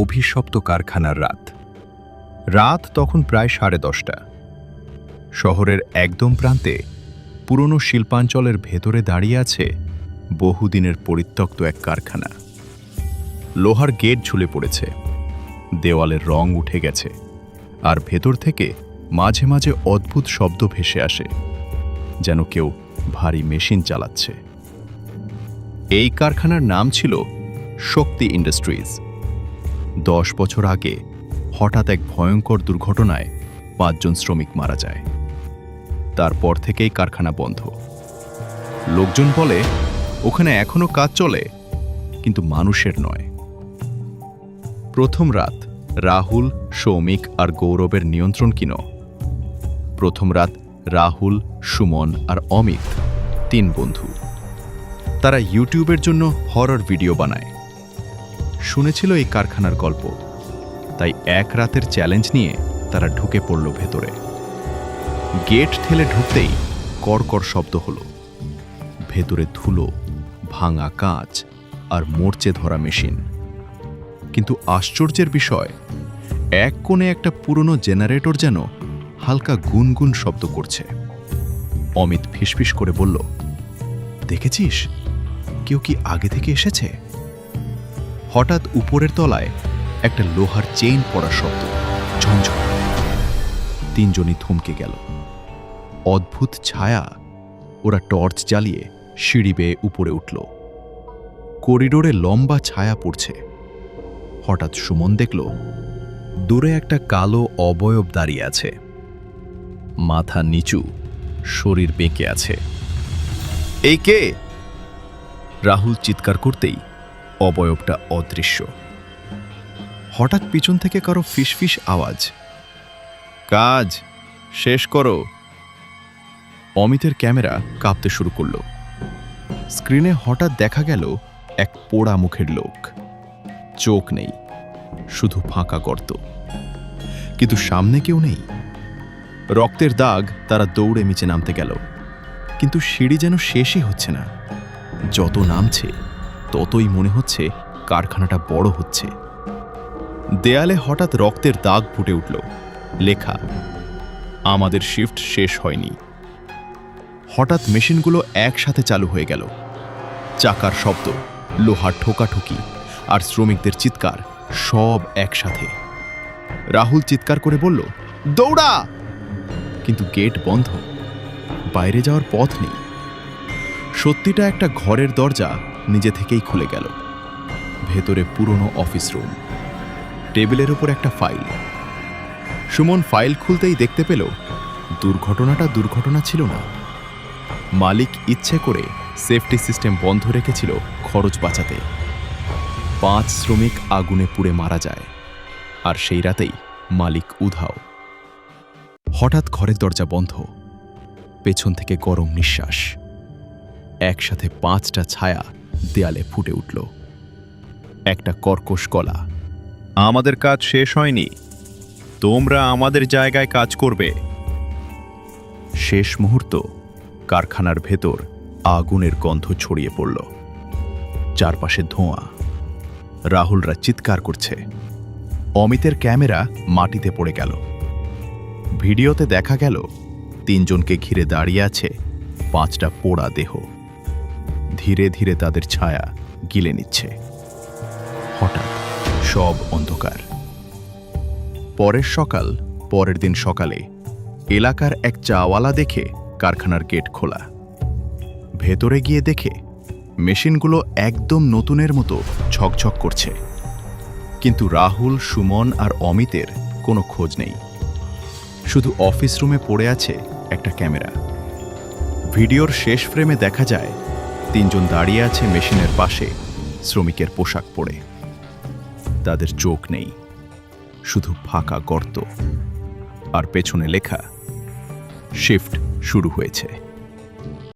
অভিশপ্ত কারখানার রাত। রাত তখন প্রায় সাড়ে দশটা। শহরের একদম প্রান্তে পুরনো শিল্পাঞ্চলের ভেতরে দাঁড়িয়ে আছে বহুদিনের পরিত্যক্ত এক কারখানা। লোহার গেট ঝুলে পড়েছে। দেওয়ালের রং উঠে গেছে আর ভেতর থেকে মাঝে মাঝে অদ্ভুত শব্দ ভেসে আসে, যেন কেউ ভারী মেশিন চালাচ্ছে। এই কারখানার নাম ছিল শক্তি ইন্ডাস্ট্রিজ। দশ বছর আগে হঠাৎ এক ভয়ঙ্কর দুর্ঘটনায় পাঁচজন শ্রমিক মারা যায়। তারপর থেকেই কারখানা বন্ধ। লোকজন বলে, ওখানে এখনও কাজ চলে, কিন্তু মানুষের নয়। প্রথম রাত রাহুল, সৌমিক আর গৌরবের নিয়ন্ত্রণ কিন। প্রথম রাত রাহুল, সুমন আর অমিত, তিন বন্ধু। তারা ইউটিউবের জন্য হরর ভিডিও বানায়। শুনেছিল এই কারখানার গল্প। তাই এক রাতের চ্যালেঞ্জ নিয়ে তারা ঢুকে পড়ল ভেতরে। গেট ঠেলে ঢুকতেই কড়কড় শব্দ হলো। ভেতরে ধুলো, ভাঙা কাঁচ আর মোর্চে ধরা মেশিন। কিন্তু আশ্চর্যের বিষয়, এক কোণে একটা পুরনো জেনারেটর যেন হালকা গুনগুন শব্দ করছে। অমিত ফিসফিস করে বলল, দেখেছিস? কেউ কি আগে থেকে এসেছে? হঠাৎ উপরের তলায় একটা লোহার চেইন পড়ার শব্দ, ঝনঝন। তিনজনই থমকে গেল। অদ্ভুত ছায়া ওরা টর্চ জ্বালিয়ে সিঁড়ি বেয়ে উপরে উঠল। করিডোরে লম্বা ছায়া পড়ছে। হঠাৎ সুমন দেখল, দূরে একটা কালো অবয়ব দাঁড়িয়ে আছে। মাথা নিচু, শরীর বেঁকে আছে। এই কে? রাহুল চিৎকার করতেই অবয়বটা অদৃশ্য। হঠাৎ পিছন থেকে কারও ফিসফিস আওয়াজ। কাজ, শেষ করো। অমিতের ক্যামেরা কাঁপতে শুরু করল। স্ক্রিনে হঠাৎ দেখা গেল এক পোড়া মুখের লোক। চোখ নেই, শুধু ফাঁকা গর্ত। কিন্তু সামনে কেউ নেই। রক্তের দাগ তারা দৌড়ে নিচে নামতে গেল। কিন্তু সিঁড়ি যেন শেষই হচ্ছে না। যত নামছে ততই মনে হচ্ছে কারখানাটা বড় হচ্ছে। দেয়ালে হঠাৎ রক্তের দাগ ফুটে উঠল। লেখা, আমাদের শিফট শেষ হয়নি। হঠাৎ মেশিনগুলো একসাথে চালু হয়ে গেল। চাকার শব্দ, লোহার ঠোকাঠুকি আর শ্রমিকদের চিৎকার সব একসাথে। রাহুল চিৎকার করে বলল, দৌড়া! কিন্তু গেট বন্ধ। বাইরে যাওয়ার পথ নেই। সত্যিটা একটা ঘরের দরজা নিজে থেকেই খুলে গেল। ভেতরে পুরনো অফিস রুম। টেবিলের উপর একটা ফাইল। সুমন ফাইল খুলতেই দেখতে পেল, দুর্ঘটনাটা দুর্ঘটনা ছিল না। মালিক ইচ্ছে করে সেফটি সিস্টেম বন্ধ রেখেছিল খরচ বাঁচাতে। পাঁচ শ্রমিক আগুনে পুড়ে মারা যায়, আর সেই রাতেই মালিক উধাও। হঠাৎ ঘরের দরজা বন্ধ। পেছন থেকে গরম নিঃশ্বাস। একসাথে পাঁচটা ছায়া দেয়ালে ফুটে উঠল। একটা কর্কশ কলা আমাদের কাজ শেষ হয়নি। তোমরা আমাদের জায়গায় কাজ করবে। শেষ মুহূর্ত কারখানার ভেতর আগুনের গন্ধ ছড়িয়ে পড়ল। চারপাশে ধোঁয়া। রাহুলরা চিৎকার করছে। অমিতের ক্যামেরা মাটিতে পড়ে গেল। ভিডিওতে দেখা গেল, তিনজনকে ঘিরে দাঁড়িয়ে আছে পাঁচটা পোড়া দেহ। ধীরে ধীরে তাদের ছায়া গিলে নিচ্ছে। হঠাৎ সব অন্ধকার। পরের সকাল, পরের দিন সকালে এলাকার এক চাওয়ালা দেখে কারখানার গেট খোলা। ভেতরে গিয়ে দেখে মেশিনগুলো একদম নতুনের মতো ঝকঝক করছে। কিন্তু রাহুল, সুমন আর অমিতের কোনো খোঁজ নেই। শুধু অফিস রুমে পড়ে আছে একটা ক্যামেরা। ভিডিওর শেষ ফ্রেমে দেখা যায় তিনজন দাঁড়িয়ে আছে মেশিনের পাশে, শ্রমিকের পোশাক পরে। তাদের চোখ নেই, শুধু ফাঁকা গর্ত। আর পেছনে লেখা শিফট শুরু হয়েছে।